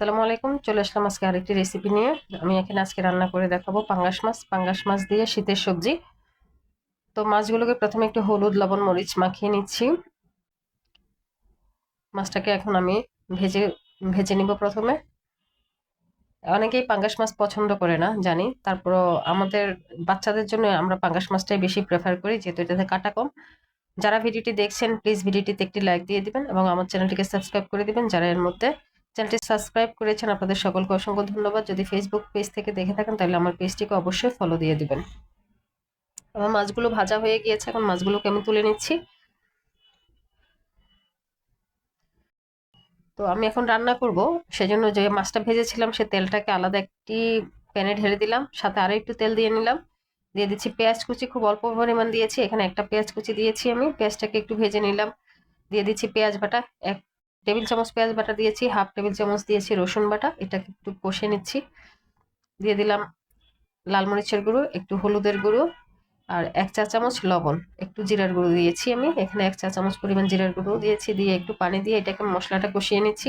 আসসালামু আলাইকুম, চলে আসলাম আজকে আরেকটি রেসিপি নিয়ে। আমি এখানে আজকে রান্না করে দেখাবো পাঙ্গাস মাছ। পাঙ্গাস মাছ দিয়ে শীতের সবজি। তো মাছগুলোকে প্রথমে একটু হলুদ, লবণ, মরিচ মাখিয়ে নিচ্ছি। মাছটাকে এখন আমি ভেজে ভেজে নিব প্রথমে। অনেকেই পাঙ্গাস মাছ পছন্দ করে না, জানি। তারপরও আমাদের বাচ্চাদের জন্য আমরা পাঙ্গাস মাছটাই বেশি প্রেফার করি, যেহেতু এটাতে কাটা কম। যারা ভিডিওটি দেখছেন প্লিজ ভিডিওটিতে একটি লাইক দিয়ে দিবেন এবং আমার চ্যানেলটিকে সাবস্ক্রাইব করে দিবেন, যারা এর মধ্যে চ্যানেলটি সাবস্ক্রাইব করেছেন আপনাদের সকলকে অসংখ্য ধন্যবাদ। যদি ফেসবুক পেজ থেকে দেখে থাকেন, তাহলে আমার পেজটিকে অবশ্যই ফলো দিয়ে দিবেন। আমার মাছগুলো ভাজা হয়ে গিয়েছে, এখন মাছগুলোকে আমি তুলে নিচ্ছি? তো আমি এখন রান্না করব। সেজন্য যে মাছটা ভেজেছিলাম, সে তেলটাকে আলাদা একটি প্যানে ঢেলে দিলাম, সাথে আরও একটু তেল দিয়ে নিলাম। দিয়ে দিচ্ছি পেঁয়াজ কুচি, খুব অল্প পরিমাণ দিয়েছি। এখানে একটা পেঁয়াজ কুচি দিয়েছি আমি। পেঁয়াজটাকে একটু ভেজে নিলাম। দিয়ে দিচ্ছি পেঁয়াজ বাটা, এক টেবিল চামচ পেঁয়াজ বাটা দিয়েছি, হাফ টেবিল চামচ দিয়েছি রসুন বাটা এটাকে একটু কষে নিচ্ছি। দিয়ে দিলাম লাল মরিচের গুঁড়ো, একটু হলুদের গুঁড়ো আর এক চা চামচ লবণ। একটু জিরার গুঁড়ো দিয়েছি আমি, এখানে এক চা চামচ পরিমাণ জিরার গুঁড়ো দিয়েছি, দিয়ে একটু পানি দিয়ে এটাকে মশলাটা কষিয়ে নিচ্ছি।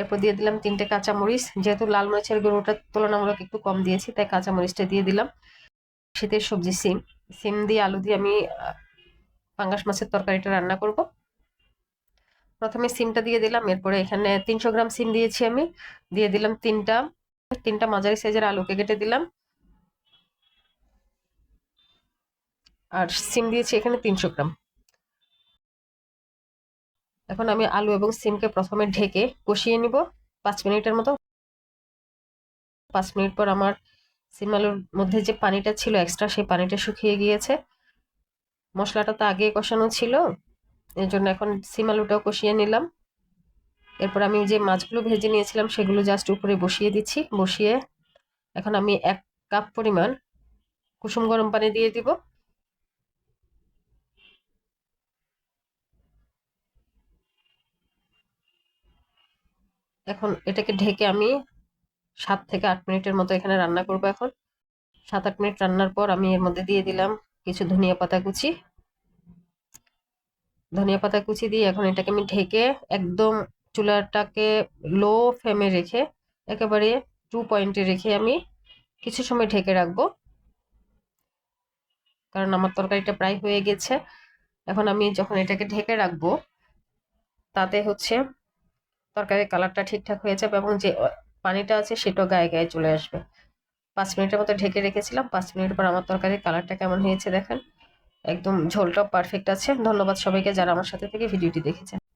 এরপর দিয়ে দিলাম তিনটে কাঁচামরিচ যেহেতু লাল মরিচের গুঁড়োটা তুলনামূলক একটু কম দিয়েছি, তাই কাঁচামরিচটা দিয়ে দিলাম। শীতের সবজি সিম। সিম দিয়ে আলু দিয়ে আমি পাঙ্গাস মাছের তরকারিটা রান্না করব। প্রথমে সিমটা দিয়ে দিলাম, এরপরে এখানে তিনশো গ্রাম সিম দিয়েছি আমি। দিয়ে দিলাম তিনটা তিনটা মাঝারি সাইজের আলুকে কেটে দিলাম। আর সিম দিয়েছি এখানে তিনশো গ্রাম। এখন আমি আলু এবং সিমকে প্রথমে ঢেকে কষিয়ে নিব। পাঁচ মিনিটের মতো। পাঁচ মিনিট পর আমার সিম আলুর মধ্যে যে পানিটা ছিল এক্সট্রা সেই পানিটা শুকিয়ে গিয়েছে। মশলাটা তো আগে কষানো ছিল, এর জন্য এখন সিম আলুটাও কষিয়ে নিলাম। এরপর আমি যে মাছগুলো ভেজে নিয়েছিলাম, সেগুলো জাস্ট উপরে বসিয়ে দিচ্ছি। বসিয়ে এখন আমি এক কাপ পরিমাণ কুসুম গরম পানি দিয়ে দিব। এখন এটাকে ঢেকে আমি সাত থেকে আট মিনিটের মতো এখানে রান্না করব এখন। সাত আট মিনিট রান্নার পর আমি এর মধ্যে দিয়ে দিলাম কিছু ধনিয়া পাতা কুচি। ধনিয়া পাতা কুচি দিয়ে এখন এটাকে আমি ঢেকে একদম চুলাটাকে লো ফ্লেমে রেখে একেবারে টু পয়েন্টে রেখে আমি কিছু সময় ঢেকে রাখব। কারণ আমার তরকারিটা প্রায় হয়ে গেছে। এখন আমি যখন এটাকে ঢেকে রাখব, তাতে হচ্ছে তরকারির কালারটা ঠিকঠাক হয়ে যাবে এবং যে পানিটা আছে সেটাও গায়ে গায়ে চলে আসবে। পাঁচ মিনিটের মতো ঢেকে রেখেছিলাম। পাঁচ মিনিট পর আমার তরকারির কালারটা কেমন হয়েছে দেখেন। একদম ঝোলটাও পারফেক্ট আছে। ধন্যবাদ সবাইকে যারা আমার সাথে থেকে ভিডিওটি দেখেছেন।